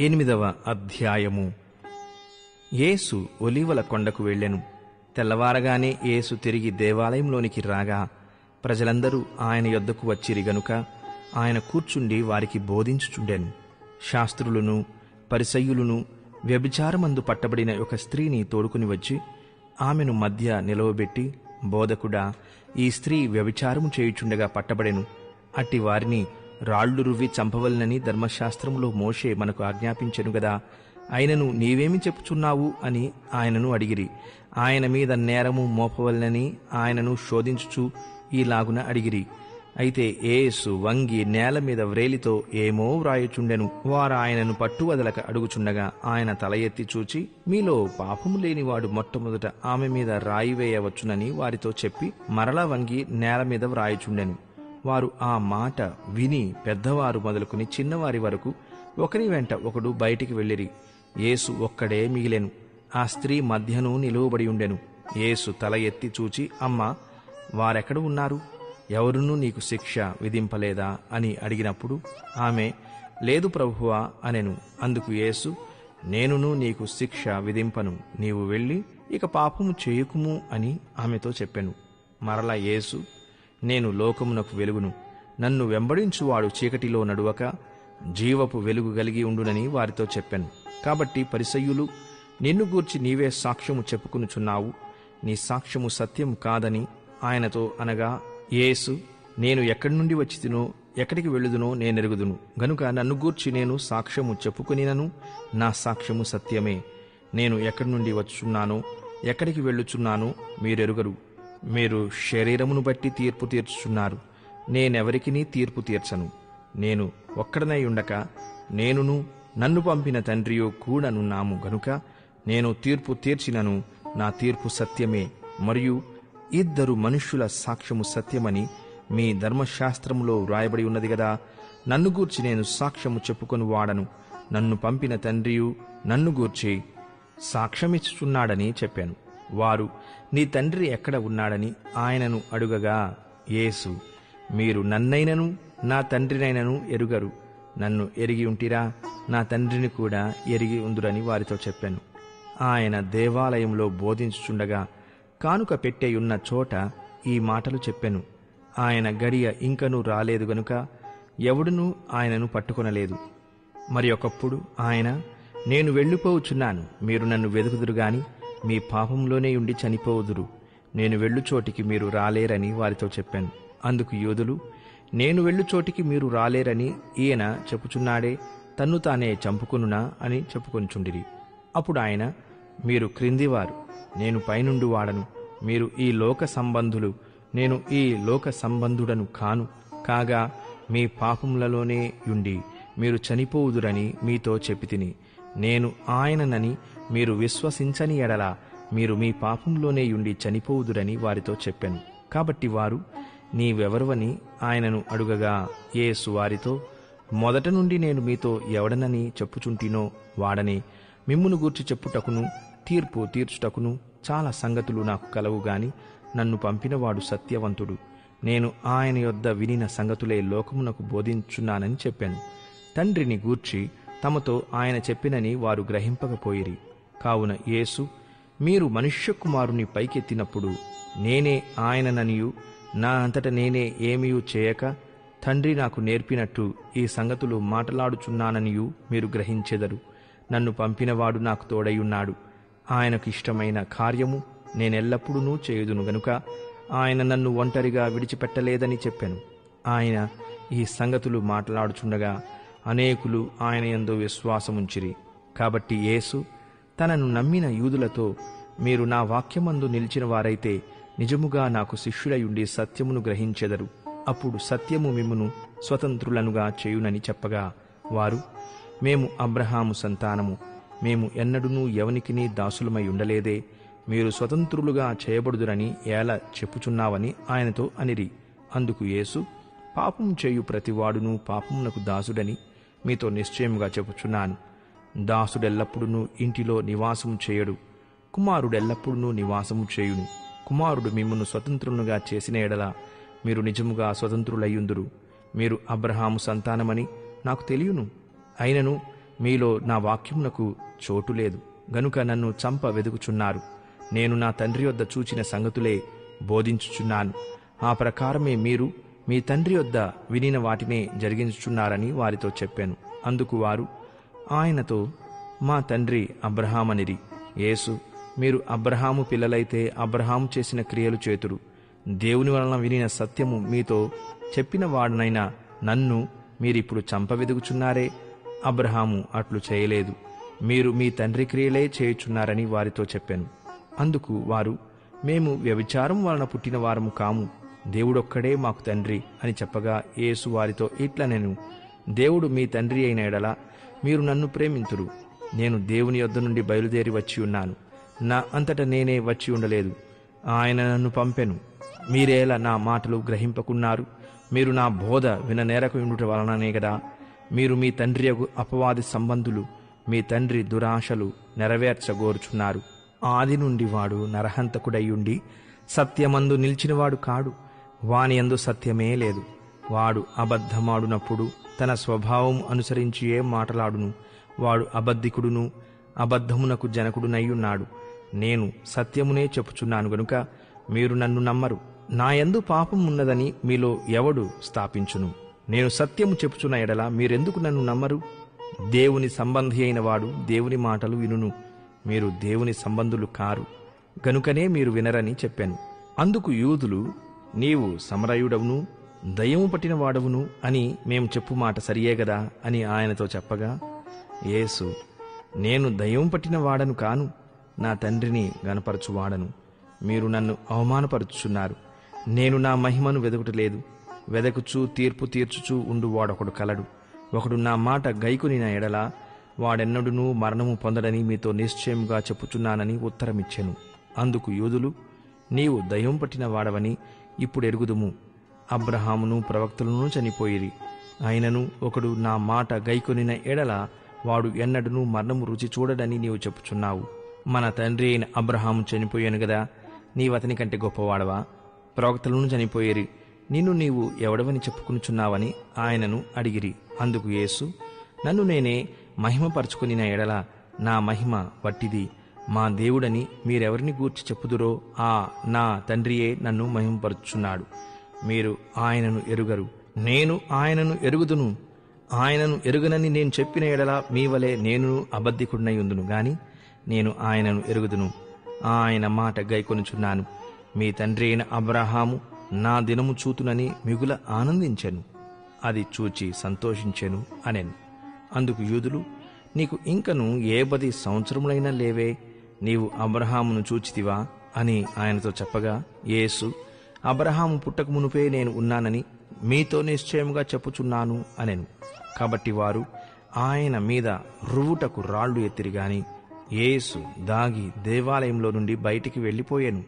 ఎనిమిదవ అధ్యాయము. యేసు ఒలీవల కొండకు వెళ్ళెను. తెల్లవారగానే యేసు తిరిగి దేవాలయంలోనికి రాగా ప్రజలందరూ ఆయన యొద్దకు వచ్చిరి గనుక ఆయన కూర్చుండి వారికి బోధించుచుండెను. శాస్త్రులను పరిసయ్యులను వ్యభిచారమందు పట్టబడిన ఒక స్త్రీని తోడుకుని వచ్చి ఆమెను మధ్య నిలవబెట్టి బోధకుడా ఈ స్త్రీ వ్యభిచారము చేయుచుండగా పట్టబడెను. అట్టి వారిని రాళ్ళు రువ్వి చంపవలనని ధర్మశాస్త్రములో మోషే మనకు ఆజ్ఞాపించెను గదా. ఆయనను నీవేమి చెప్పుచున్నావు అని ఆయనను అడిగిరి. ఆయన మీద నేరము మోపవలనని ఆయనను శోధించుచు ఈలాగున అడిగిరి. అయితే ఏసు వంగి నేల మీద వ్రేలితో ఏమో వ్రాయుచుండెను. వారు ఆయనను పట్టువదలక అడుగుచుండగా ఆయన తల ఎత్తి చూచి మీలో పాపము లేనివాడు మొట్టమొదట ఆమె మీద రాయి వేయవచ్చునని వారితో చెప్పి మరలా వంగి నేల మీద వ్రాయుచుండెను. వారు ఆ మాట విని పెద్దవారు మొదలుకుని చిన్నవారి వరకు ఒకరి వెంట ఒకడు బయటికి వెళ్ళిరి. యేసు ఒక్కడే మిగిలెను. ఆ స్త్రీ మధ్యను నిలువబడి ఉండెను. యేసు తల ఎత్తి చూచి అమ్మ వారెక్కడ ఉన్నారు? ఎవరునూ నీకు శిక్ష విధింపలేదా? అని అడిగినప్పుడు ఆమె లేదు ప్రభువా అనెను. అందుకు యేసు నేనును నీకు శిక్ష విధింపను. నీవు వెళ్ళి ఇక పాపము చేయుకుము అని ఆమెతో చెప్పెను. మరలా యేసు నేను లోకమునకు వెలుగును. నన్ను వెంబడించువాడు చీకటిలో నడువక జీవపు వెలుగు కలిగి ఉండునని వారితో చెప్పాను. కాబట్టి పరిసయ్యులు నిన్ను గూర్చి నీవే సాక్ష్యము చెప్పుకునుచున్నావు. నీ సాక్ష్యము సత్యం కాదని ఆయనతో అనగా యేసు నేను ఎక్కడి నుండి వచ్చితినో ఎక్కడికి వెళ్ళుదునో నేనెరుగుదును గనుక నన్ను గూర్చి నేను సాక్ష్యము చెప్పుకునినను నా సాక్ష్యము సత్యమే. నేను ఎక్కడి నుండి వచ్చున్నానో ఎక్కడికి వెళ్ళుచున్నానో మీరెరుగరు. మీరు శరీరమును బట్టి తీర్పు తీర్చుచున్నారు. నేనెవరికినీ తీర్పు తీర్చను. నేను ఒక్కడనై ఉండక నేనును నన్ను పంపిన తండ్రియో కూడనున్నాము గనుక నేను తీర్పు తీర్చినను నా తీర్పు సత్యమే. మరియు ఇద్దరు మనుష్యుల సాక్ష్యము సత్యమని మీ ధర్మశాస్త్రములో వ్రాయబడి ఉన్నది గదా. నన్ను గూర్చి నేను సాక్ష్యము చెప్పుకొని వాడను. నన్ను పంపిన తండ్రియు నన్ను గూర్చి సాక్ష్యమిచ్చుచున్నాడని చెప్పాను. వారు నీ తండ్రి ఎక్కడ ఉన్నాడని ఆయనను అడుగగా యేసు మీరు నన్నైనను నా తండ్రినైనను ఎరుగరు. నన్ను ఎరిగి ఉంటిరా నా తండ్రిని కూడా ఎరిగి ఉందురని వారితో చెప్పాను. ఆయన దేవాలయంలో బోధించుచుండగా కానుక పెట్టేయున్న చోట ఈ మాటలు చెప్పాను. ఆయన గడియ ఇంకనూ రాలేదు గనుక ఎవడునూ ఆయనను పట్టుకొనలేదు. మరి ఒకప్పుడు ఆయన నేను వెళ్ళిపోవచ్చున్నాను మీరు నన్ను వెదుకుదురు గాని మీ పాపంలోనే ఉండి చనిపోవుదురు. నేను వెళ్ళు చోటికి మీరు రాలేరని వారితో చెప్పాను. అందుకు యోధులు నేను వెళ్ళు చోటికి మీరు రాలేరని ఈయన చెప్పుచున్నాడే తన్ను తానే చంపుకునునా అని చెప్పుకొనిచుండిరి. అప్పుడు ఆయన మీరు క్రిందివారు నేను పైనుండి వాడను. మీరు ఈ లోక సంబంధులు నేను ఈ లోక సంబంధుడను కాను. కాగా మీ పాపములలోనే యుండి మీరు చనిపోవుదురని మీతో చెప్పితిని నేను ఆయననని మీరు విశ్వసించని ఎడల మీరు మీ పాపంలోనే యుండి చనిపోవుదురని వారితో చెప్పాను. కాబట్టి వారు నీవెవరవని ఆయనను అడుగగా యేసు వారితో మొదట నుండి నేను మీతో ఎవడనని చెప్పుచుంటినో వాడని మిమ్మును గూర్చి చెప్పుటకును తీర్పు తీర్చుటకును చాలా సంగతులు నాకు కలవు గాని నన్ను పంపినవాడు సత్యవంతుడు. నేను ఆయన యొద్ద వినిన సంగతులే లోకమునకు బోధించున్నానని చెప్పాను. తండ్రిని గూర్చి తమతో ఆయన చెప్పినని వారు గ్రహింపకపోయిరి. కావున యేసు మీరు మనుష్యకుమారుని పైకెత్తినప్పుడు నేనే ఆయనననియు నా అంతట నేనే ఏమీయూ చేయక తండ్రి నాకు నేర్పినట్టు ఈ సంగతులు మాటలాడుచున్నాననియు మీరు గ్రహించెదరు. నన్ను పంపినవాడు నాకు తోడైయున్నాడు ఆయనకు ఇష్టమైన కార్యము నేనెల్లప్పుడూ చేయుదును గనుక ఆయన నన్ను ఒంటరిగా విడిచిపెట్టలేదని చెప్పాను. ఆయన ఈ సంగతులు మాట్లాడుచుండగా అనేకులు ఆయన ఎందు విశ్వాసముంచిరి. కాబట్టి యేసు తనను నమ్మిన యూదులతో మీరు నా వాక్యమందు నిలిచిన వారైతే నిజముగా నాకు శిష్యులయుండి సత్యమును గ్రహించెదరు. అప్పుడు సత్యము మిమ్మును స్వతంత్రులనుగా చేయునని చెప్పగా వారు మేము అబ్రహాము సంతానము. మేము ఎన్నడూనూ ఎవనికినీ దాసులమై ఉండలేదే. మీరు స్వతంత్రులుగా చేయబడుదురని ఎలా చెప్పుచున్నావని ఆయనతో అనిరి. అందుకు యేసు పాపం చేయు ప్రతివాడును పాపమునకు దాసుడని మీతో నిశ్చయముగా చెప్పుచున్నాను. దాసుడెల్లప్పుడూ ఇంటిలో నివాసము చేయడు. కుమారుడెల్లప్పుడూ నివాసము చేయును. కుమారుడు మిమ్మను స్వతంత్రులుగా చేసిన ఎడల మీరు నిజముగా స్వతంత్రులయ్యుందురు. మీరు అబ్రహాము సంతానమని నాకు తెలియను. అయినను మీలో నా వాక్యమునకు చోటు లేదు. గనుక నన్ను చంప వెదుకుచున్నారు. నేను నా తండ్రి వద్ద చూచిన సంగతులే బోధించుచున్నాను. ఆ ప్రకారమే మీరు మీ తండ్రి వద్ద వినిన వాటినే జరిగించుచున్నారని వారితో చెప్పాను. అందుకు వారు ఆయనతో మా తండ్రి అబ్రహామనిరి యేసు మీరు అబ్రహాము పిల్లలైతే అబ్రహాము చేసిన క్రియలు చేతురు. దేవుని వలన వినిన సత్యము మీతో చెప్పిన వాడునైనా నన్ను మీరిప్పుడు చంపవెదుగుచున్నారే? అబ్రహాము అట్లు చేయలేదు. మీరు మీ తండ్రి క్రియలే చేయుచున్నారని వారితో చెప్పాను. అందుకు వారు మేము వ్యభిచారం వలన పుట్టిన వారము కాము. దేవుడొక్కడే మాకు తండ్రి అని చెప్పగా యేసు వారితో ఇట్లా నేను దేవుడు మీ తండ్రి అయిన ఎడల మీరు నన్ను ప్రేమింతురు. నేను దేవుని యొద్ద నుండి బయలుదేరి వచ్చి ఉన్నాను. నా అంతట నేనే వచ్చి ఉండలేదు. ఆయన నన్ను పంపెను. మీరేలా నా మాటలు గ్రహింపకున్నారు? మీరు నా బోధ విననేరకు ఉండుట వలననే కదా మీరు మీ తండ్రి అపవాది సంబంధులు మీ తండ్రి దురాశలు నెరవేర్చగోరుచున్నారు. ఆది నుండి వాడు నరహంతకుడయ్యుండి సత్యమందు నిలిచినవాడు కాడు. వాని యందు సత్యమే లేదు. వాడు అబద్ధమాడునప్పుడు తన స్వభావం అనుసరించి ఏం మాటలాడును? వాడు అబద్ధికుడును అబద్ధమునకు జనకుడునయ్యున్నాడు. నేను సత్యమునే చెప్పుచున్నాను గనుక మీరు నన్ను నమ్మరు. నాయందు పాపం ఉన్నదని మీలో ఎవడు స్థాపించును? నేను సత్యము చెప్పుచున్న ఎడల మీరెందుకు నన్ను నమ్మరు? దేవుని సంబంధి అయిన వాడు దేవుని మాటలు వినును. మీరు దేవుని సంబంధులు కారు. గనుకనే మీరు వినరని చెప్పాను. అందుకు యూదులు నీవు సమరయుడవును దయ్యము పట్టిన వాడవును అని మేము చెప్పు మాట సరియే గదా అని ఆయనతో చెప్పగా యేసు నేను దయ్యం పట్టిన వాడను కాను నా తండ్రిని గనపరచువాడను మీరు నన్ను అవమానపరుచుచున్నారు. నేను నా మహిమను వెదకుటలేదు. వెదకుచూ తీర్పు తీర్చుచూ ఉండు వాడొకడు కలడు. ఒకడు నా మాట గైకునిన ఎడల వాడెన్నడునూ మరణము పొందడని మీతో నిశ్చయముగా చెప్పుచున్నానని ఉత్తరమిచ్చెను. అందుకు యూదులు నీవు దయ్యం పట్టిన వాడవని ఇప్పుడు ఎరుగుదుము. అబ్రహామును ప్రవక్తలను చనిపోయిరి. ఆయనను ఒకడు నా మాట గైకొనిన ఎడల వాడు ఎన్నడూ మరణము రుచి చూడడని నీవు చెప్పుచున్నావు. మన తండ్రి అయిన అబ్రహాము చనిపోయాను గదా నీవతని కంటే గొప్పవాడవా? ప్రవక్తలను చనిపోయేరి. నిన్ను నీవు ఎవడవని చెప్పుకునుచున్నావని ఆయనను అడిగిరి. అందుకు యేసు నన్ను నేనే మహిమపరచుకుని ఎడల నా మహిమ వట్టిది. మా దేవుడని మీరెవరిని గూర్చి చెప్పుదురో ఆ నా తండ్రియే నన్ను మహిమపరుచున్నాడు. మీరు ఆయనను ఎరుగరు. నేను ఆయనను ఎరుగుదును. ఆయనను ఎరుగనని నేను చెప్పిన ఎడల మీ వలె నేను అబద్ధికుడినై ఉందును గాని నేను ఆయనను ఎరుగుదును. ఆయన మాట గైకొనుచున్నాను. మీ తండ్రి అయిన అబ్రహాము నా దినము చూతునని మిగుల ఆనందించెను. అది చూచి సంతోషించెను అనెను. అందుకు యూదులు నీకు ఇంకను ఏ పది సంవత్సరములైనా లేవే. నీవు అబ్రహామును చూచితివా అని ఆయనతో చెప్పగా యేసు అబ్రహాము పుట్టక మునుపే నేను ఉన్నానని మీతో నిశ్చయముగా చెప్పుచున్నాను అనెను. కాబట్టి వారు ఆయన మీద రువుటకు రాళ్ళు ఎత్తిరి గాని యేసు దాగి దేవాలయంలో నుండి బయటికి వెళ్ళిపోయాను.